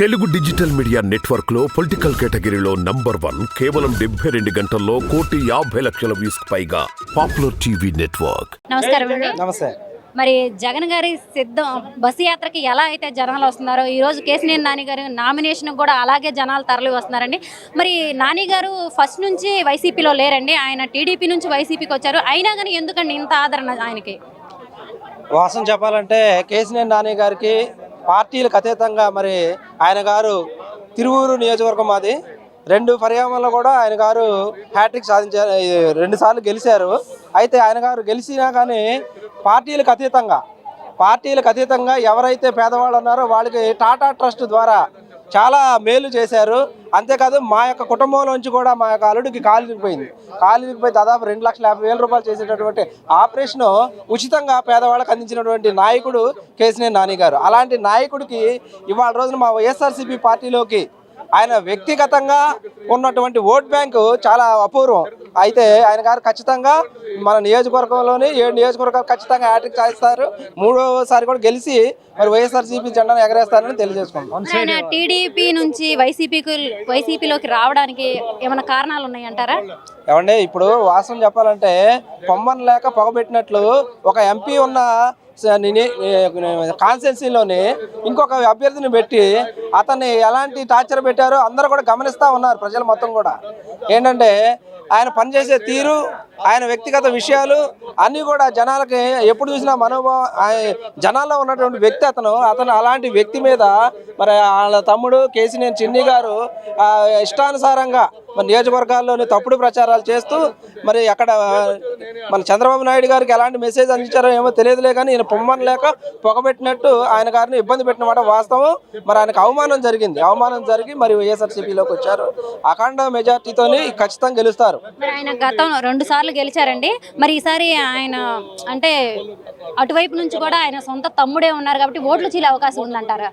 Telugu digital media నెట్వర్క్లో political కేటగిరీలో number one కేవలం డెబ్బై రెండు గంటల్లో కోటి యాభై లక్షల వ్యూస్ పైగా పాపులర్ టీవీ నెట్వర్క్. నమస్కారం అండి. నమస్తే. మరి జగన్ గారి సిద్ధం బస్సు యాత్రకి ఎలా అయితే జనాలు వస్తున్నారో ఈ రోజు కేసినేని నాని గారి నామినేషన్ కూడా అలాగే జనాలు తరలి వస్తున్నారండి. మరి నాని గారు ఫస్ట్ నుంచి వైసీపీలో లేరండి. ఆయన టీడీపీ నుంచి వైసీపీకి వచ్చారు. అయినా కానీ ఎందుకండి ఇంత ఆదరణ ఆయనకి? వాస్తవం చెప్పాలంటే కేసీఆర్ నాని గారికి పార్టీలకు అతీతంగా మరి ఆయన గారు తిరువూరు నియోజకవర్గం మాది. రెండు పర్యావరణంలో కూడా ఆయన గారు హ్యాట్రిక్ సాధించారు రెండుసార్లు గెలిచారు. అయితే ఆయన గారు గెలిచినా కానీ పార్టీలకు అతీతంగా పార్టీలకు అతీతంగా ఎవరైతే పేదవాళ్ళు ఉన్నారో వాళ్ళకి టాటా ట్రస్ట్ ద్వారా చాలా మేలు చేశారు. అంతేకాదు మా యొక్క కుటుంబంలోంచి కూడా మా యొక్క అల్లుడికి కాలు ఇరిగిపోయింది కాలు ఇరిగిపోయి దాదాపు రెండు లక్షల యాభై వేల రూపాయలు చేసేటటువంటి ఆపరేషన్ ఉచితంగా పేదవాళ్ళకి అందించినటువంటి నాయకుడు కేసినేని నాని గారు. అలాంటి నాయకుడికి ఇవాళ రోజున మా వైఎస్ఆర్సీపీ పార్టీలోకి ఆయన వ్యక్తిగతంగా ఉన్నటువంటి ఓట్ బ్యాంకు చాలా అపూర్వం. అయితే ఆయన గారు ఖచ్చితంగా మన నియోజకవర్గంలోని ఏడు నియోజకవర్గాలు ఖచ్చితంగా హ్యాట్రిక్ సాధిస్తారు మూడోసారి కూడా గెలిచి మరి వైఎస్ఆర్సీపీ జెండాను ఎగరేస్తారని తెలియజేసుకుంటాం టీడీపీ నుంచి వైసీపీకి వైసీపీలోకి రావడానికి ఏమైనా కారణాలు ఉన్నాయంటారా? ఏమంటే ఇప్పుడు వాస్తవం చెప్పాలంటే పొమ్మన్ లేక పొగబెట్టినట్లు ఒక ఎంపీ ఉన్న కాన్స్టిట్యున్సీలోని ఇంకొక అభ్యర్థిని పెట్టి అతన్ని ఎలాంటి టార్చర్ పెట్టారో అందరూ కూడా గమనిస్తూ ఉన్నారు ప్రజలు మొత్తం కూడా. ఏంటంటే ఆయన పనిచేసే తీరు ఆయన వ్యక్తిగత విషయాలు అన్నీ కూడా జనాలకి ఎప్పుడు చూసినా మనోభావం ఆయన- జనాల్లో ఉన్నటువంటి వ్యక్తి అతను అతను అలాంటి వ్యక్తి మీద మరి వాళ్ళ తమ్ముడు కేసీనేని చిన్ని గారు ఇష్టానుసారంగా మన నియోజకవర్గాల్లోని తప్పుడు ప్రచారాలు చేస్తూ మరి అక్కడ మన చంద్రబాబు నాయుడు గారికి ఎలాంటి మెసేజ్ అందించారో ఏమో తెలియదులే కానీ ఈయన పొమ్మని లేక పొగబెట్టినట్టు ఆయన గారిని ఇబ్బంది పెట్టిన మాట వాస్తవం. మరి ఆయనకు అవమానం జరిగింది. అవమానం జరిగి మరి వైఎస్ఆర్సీపీలోకి వచ్చారు. అఖండ మెజార్టీతో మెజార్టీతోని ఖచ్చితంగా గెలుస్తారు. మరి ఆయన గతంలో రెండు సార్లు గెలిచారండి. మరి ఈసారి ఆయన అంటే అటువైపు నుంచి కూడా ఆయన సొంత తమ్ముడే ఉన్నారు కాబట్టి ఓట్లు చీలే అవకాశం ఉందంటారా?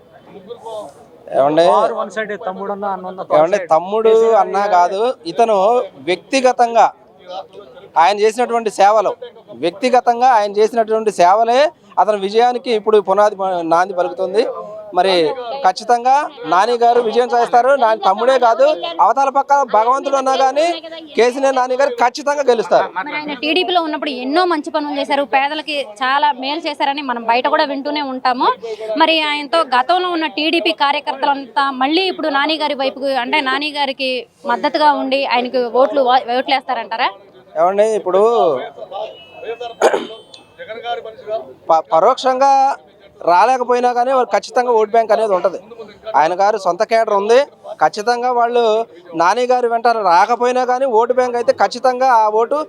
ఏమండి? వన్ సైడ్ తమ్ముడు అన్న కాదు ఇతను వ్యక్తిగతంగా ఆయన చేసినటువంటి సేవలు. వ్యక్తిగతంగా ఆయన చేసినటువంటి సేవలే అతని విజయానికి ఇప్పుడు పునాది నాంది పలుకుతుంది. మరి ఖచ్చితంగా నాని గారు విజయం సాధిస్తారు. నా తమ్ముడే కాదు అవతల పక్క భగవంతుడు అన్నా కానీ కేసీఆర్ నాని గారు ఖచ్చితంగా గెలుస్తారు. టీడీపీలో ఉన్నప్పుడు ఎన్నో మంచి పనులు చేశారు. పేదలకి చాలా మేలు చేశారని మనం బయట కూడా వింటూనే ఉంటాము. మరి ఆయనతో గతంలో ఉన్న టీడీపీ కార్యకర్తలంతా మళ్ళీ ఇప్పుడు నాని గారి వైపుకు అంటే నాని గారికి మద్దతుగా ఉండి ఆయనకి ఓట్లు ఓట్లు వేస్తారంటారా? ఏమండి ఇప్పుడు పరోక్షంగా రాలేకపోయినా కానీ వాళ్ళు ఖచ్చితంగా ఓట్ బ్యాంక్ అనేది ఉంటుంది. ఆయన గారు సొంత కేడర్ ఉంది. ఖచ్చితంగా వాళ్ళు నాని గారు వెంట రాకపోయినా కానీ ఓటు బ్యాంక్ అయితే ఖచ్చితంగా ఆ ఓటు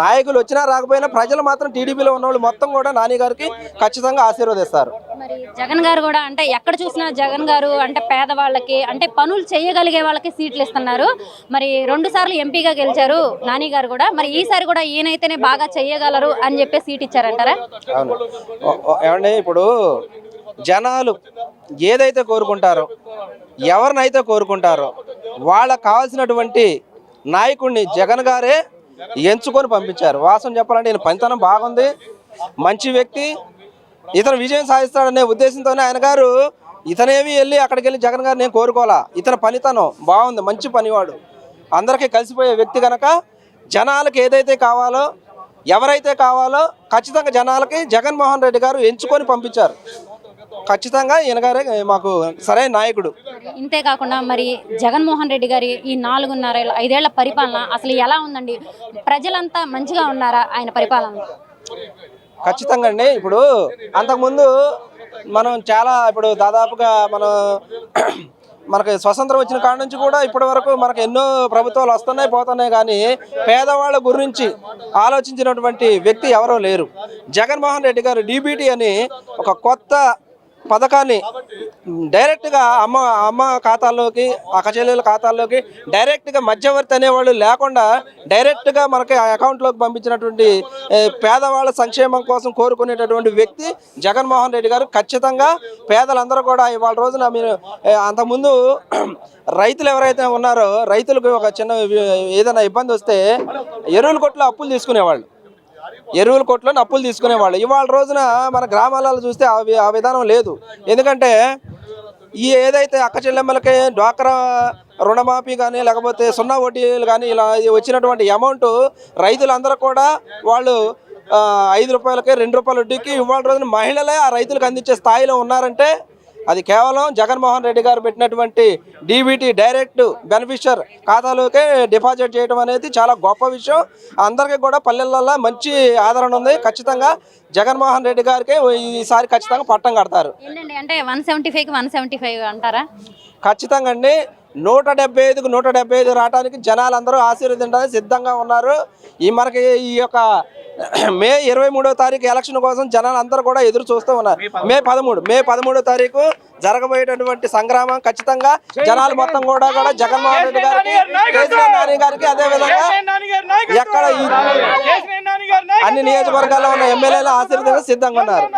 నాయకులు వచ్చినా రాకపోయినా ప్రజలు మాత్రం టీడీపీలో ఉన్న వాళ్ళు మొత్తం కూడా నాని గారికి ఖచ్చితంగా ఆశీర్వదిస్తారు. మరి జగన్ గారు కూడా అంటే ఎక్కడ చూసినా జగన్ గారు అంటే పేదవాళ్ళకి అంటే పనులు చేయగలిగే వాళ్ళకి సీట్లు ఇస్తున్నారు. మరి రెండు సార్లు ఎంపీగా గెలిచారు నాని గారు కూడా. మరి ఈసారి కూడా ఈయనైతేనే బాగా చేయగలరు అని చెప్పి సీట్ ఇచ్చారంటారా? అవును. ఏమండి ఇప్పుడు జనాలు ఏదైతే కోరుకుంటారో ఎవరినైతే కోరుకుంటారో వాళ్ళకు కావాల్సినటువంటి నాయకుడిని జగన్ గారే ఎంచుకొని పంపించారు. వాసం చెప్పాలంటే ఈయన పనితనం బాగుంది. మంచి వ్యక్తి. ఇతను విజయం సాధిస్తాడనే ఉద్దేశంతోనే ఆయన గారు ఇతనేమి వెళ్ళి అక్కడికి వెళ్ళి జగన్ గారు నేను కోరుకోవాలా? ఇతని పనితనం బాగుంది మంచి పనివాడు. అందరికీ కలిసిపోయే వ్యక్తి కనుక జనాలకు ఏదైతే కావాలో ఎవరైతే కావాలో ఖచ్చితంగా జనాలకి జగన్మోహన్ రెడ్డి గారు ఎంచుకొని పంపించారు. ఖచ్చితంగా ఈయన మాకు సరైన నాయకుడు. ఇంతేకాకుండా మరి జగన్మోహన్ రెడ్డి గారి ఈ నాలుగున్నర ఐదేళ్ళ పరిపాలన అసలు ఎలా ఉందండి? ప్రజలంతా మంచిగా ఉన్నారా ఆయన పరిపాలన ఖచ్చితంగా అండి ఇప్పుడు అంతకుముందు మనం చాలా ఇప్పుడు దాదాపుగా మనం మనకి స్వతంత్రం వచ్చిన కాడ నుంచి కూడా ఇప్పటి వరకు మనకు ఎన్నో ప్రభుత్వాలు వస్తున్నాయి పోతున్నాయి కానీ పేదవాళ్ళ గురించి ఆలోచించినటువంటి వ్యక్తి ఎవరో లేరు. జగన్మోహన్ రెడ్డి గారు డీబీటీ అని ఒక కొత్త పథకాన్ని డైరెక్ట్గా అమ్మ అమ్మ ఖాతాల్లోకి అక్క చెల్లెల ఖాతాల్లోకి డైరెక్ట్గా మధ్యవర్తి అనేవాళ్ళు లేకుండా డైరెక్ట్గా మనకి ఆ అకౌంట్లోకి పంపించినటువంటి పేదవాళ్ళ సంక్షేమం కోసం కోరుకునేటటువంటి వ్యక్తి జగన్మోహన్ రెడ్డి గారు ఖచ్చితంగా పేదలందరూ కూడా ఇవాళ రోజున మీరు అంతకుముందు రైతులు ఎవరైతే ఉన్నారో రైతులకు ఒక చిన్న ఏదైనా ఇబ్బంది వస్తే ఎరువుల కొట్లో అప్పులు తీసుకునేవాళ్ళు. ఎరువుల కొట్లో అప్పులు తీసుకునేవాళ్ళు. ఇవాళ రోజున మన గ్రామాలలో చూస్తే ఆ వి- ఆ విధానం లేదు. ఎందుకంటే ఈ ఏదైతే అక్క చెల్లెమ్మలకి డ్వాక్రా రుణమాఫీ కానీ లేకపోతే సున్నా వడ్డీలు కానీ ఇలా వచ్చినటువంటి అమౌంట్ రైతులందరూ కూడా వాళ్ళు ఐదు రూపాయలకి రెండు రూపాయల వడ్డీకి ఇవాళ రోజున మహిళలే ఆ రైతులకు అందించే స్థాయిలో ఉన్నారంటే అది కేవలం జగన్మోహన్ రెడ్డి గారు పెట్టినటువంటి డీబీటీ డైరెక్ట్ బెనిఫిషియర్ ఖాతాలోకే డిపాజిట్ చేయడం అనేది చాలా గొప్ప విషయం. అందరికీ కూడా పల్లెలలో మంచి ఆదరణ ఉంది. ఖచ్చితంగా జగన్మోహన్ రెడ్డి గారికి ఈసారి ఖచ్చితంగా పట్టం కడతారు. అంటే వన్ సెవెంటీ ఫైవ్కి వన్ సెవెంటీ ఫైవ్ అంటారా? ఖచ్చితంగా అండి. నూట డెబ్బై ఐదుకు నూట డెబ్బై ఐదు రావడానికి జనాలు అందరూ ఆశీర్వదించడానికి సిద్ధంగా ఉన్నారు. ఈ మనకి ఈ యొక్క మే ఇరవై మూడో తారీఖు ఎలక్షన్ కోసం జనాలు అందరూ కూడా ఎదురు చూస్తూ ఉన్నారు. మే పదమూడు. మే పదమూడో. తారీఖు జరగబోయేటటువంటి సంగ్రామం ఖచ్చితంగా జనాలు మొత్తం కూడా కూడా జగన్మోహన్ రెడ్డి గారికి కేసీఆర్ నాని గారికి అదే విధంగా ఎక్కడ అన్ని నియోజకవర్గాల్లో ఉన్న ఎమ్మెల్యేలు ఆశీర్వదించడానికి సిద్ధంగా ఉన్నారు.